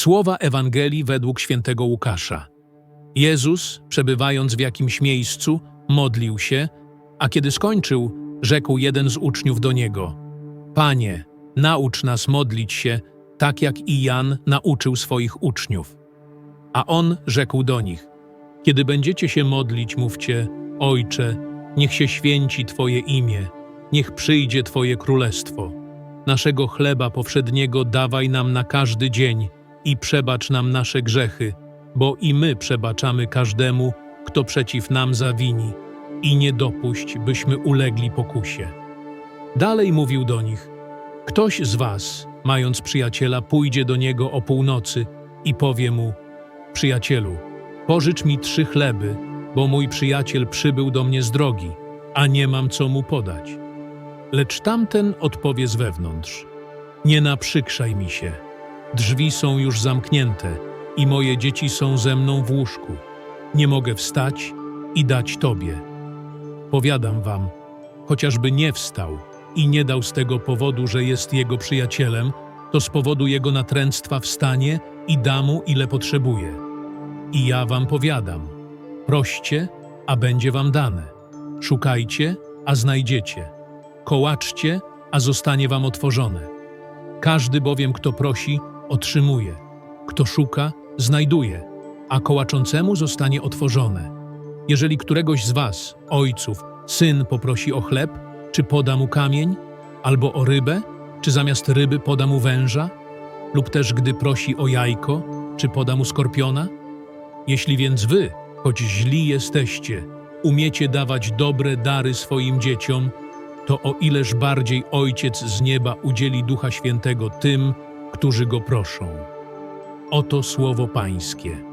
Słowa Ewangelii według świętego Łukasza. Jezus, przebywając w jakimś miejscu, modlił się, a kiedy skończył, rzekł jeden z uczniów do niego: Panie, naucz nas modlić się, tak jak i Jan nauczył swoich uczniów. A on rzekł do nich: Kiedy będziecie się modlić, mówcie: Ojcze, niech się święci Twoje imię, niech przyjdzie Twoje królestwo. Naszego chleba powszedniego dawaj nam na każdy dzień i przebacz nam nasze grzechy, bo i my przebaczamy każdemu, kto przeciw nam zawini, i nie dopuść, byśmy ulegli pokusie. Dalej mówił do nich: Ktoś z was, mając przyjaciela, pójdzie do niego o północy i powie mu: Przyjacielu, pożycz mi trzy chleby, bo mój przyjaciel przybył do mnie z drogi, a nie mam co mu podać. Lecz tamten odpowie z wewnątrz: Nie naprzykrzaj mi się. Drzwi są już zamknięte i moje dzieci są ze mną w łóżku. Nie mogę wstać i dać tobie. Powiadam wam, chociażby nie wstał i nie dał z tego powodu, że jest jego przyjacielem, to z powodu jego natręctwa wstanie i da mu ile potrzebuje. I ja wam powiadam: proście, a będzie wam dane. Szukajcie, a znajdziecie. Kołaczcie, a zostanie wam otworzone. Każdy bowiem, kto prosi, otrzymuje. Kto szuka, znajduje, a kołaczącemu zostanie otworzone. Jeżeli któregoś z was, ojców, syn poprosi o chleb, czy poda mu kamień, albo o rybę, czy zamiast ryby poda mu węża, lub też gdy prosi o jajko, czy poda mu skorpiona? Jeśli więc wy, choć źli jesteście, umiecie dawać dobre dary swoim dzieciom, to o ileż bardziej Ojciec z nieba udzieli Ducha Świętego tym, którzy go proszą. Oto słowo Pańskie.